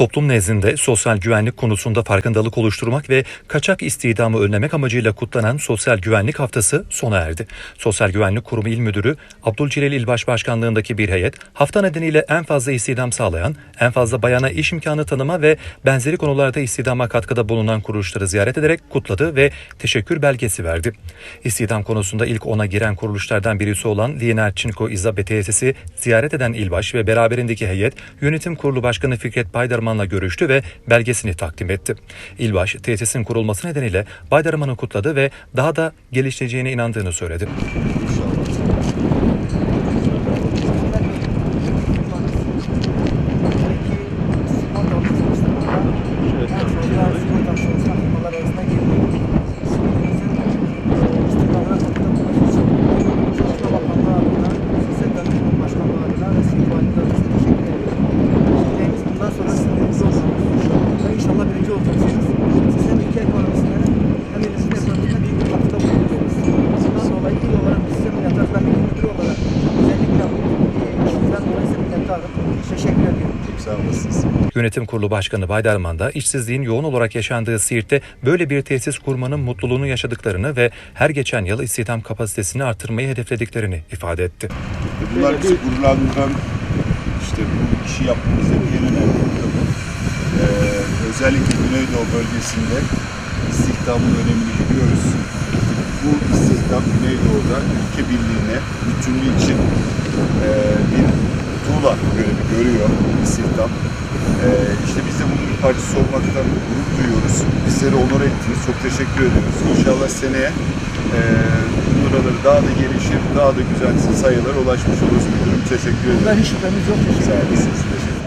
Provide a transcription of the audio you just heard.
Toplum nezdinde sosyal güvenlik konusunda farkındalık oluşturmak ve kaçak istihdamı önlemek amacıyla kutlanan Sosyal Güvenlik Haftası sona erdi. Sosyal Güvenlik Kurumu İl Müdürü Abdülcelil İlbaş Başkanlığındaki bir heyet hafta nedeniyle en fazla istihdam sağlayan, en fazla bayana iş imkanı tanıma ve benzeri konularda istihdama katkıda bulunan kuruluşları ziyaret ederek kutladı ve teşekkür belgesi verdi. İstihdam konusunda ilk ona giren kuruluşlardan birisi olan Liyener Çinko Tesisi ziyaret eden İlbaş ve beraberindeki heyet Yönetim Kurulu Başkanı Fikret Baydarman'la görüştü ve belgesini takdim etti. İlbaş tesisin kurulması nedeniyle Baydarman'ı kutladı ve daha da gelişeceğine inandığını söyledi. Teşekkür ediyorum. Sağ olasınız. Yönetim Kurulu Başkanı Baydarman da işsizliğin yoğun olarak yaşandığı Siirt'te böyle bir tesis kurmanın mutluluğunu yaşadıklarını ve her geçen yıl istihdam kapasitesini artırmayı hedeflediklerini ifade etti. Bunlar bizi gururlandıran işte bu işi yapmamızdaki en önemli tabii. Ee, özellikle Güneydoğu bölgesinde istihdamın önemini biliyoruz. Bu istihdam Güneydoğu'da ülke birliğine, bütünlüğü için bir görevi görüyor istihdam. Ee, işte biz de bunun bir parçası olmaktan gurur duyuyoruz. Bizleri onur ettiniz. Çok teşekkür ediyoruz. İnşallah seneye e, buraları daha da gelişir, daha da güzel sayılara ulaşmış oluruz. Müdürüm teşekkür ederim. Bundan hiç şüphemiz yok. Teşekkür ederim.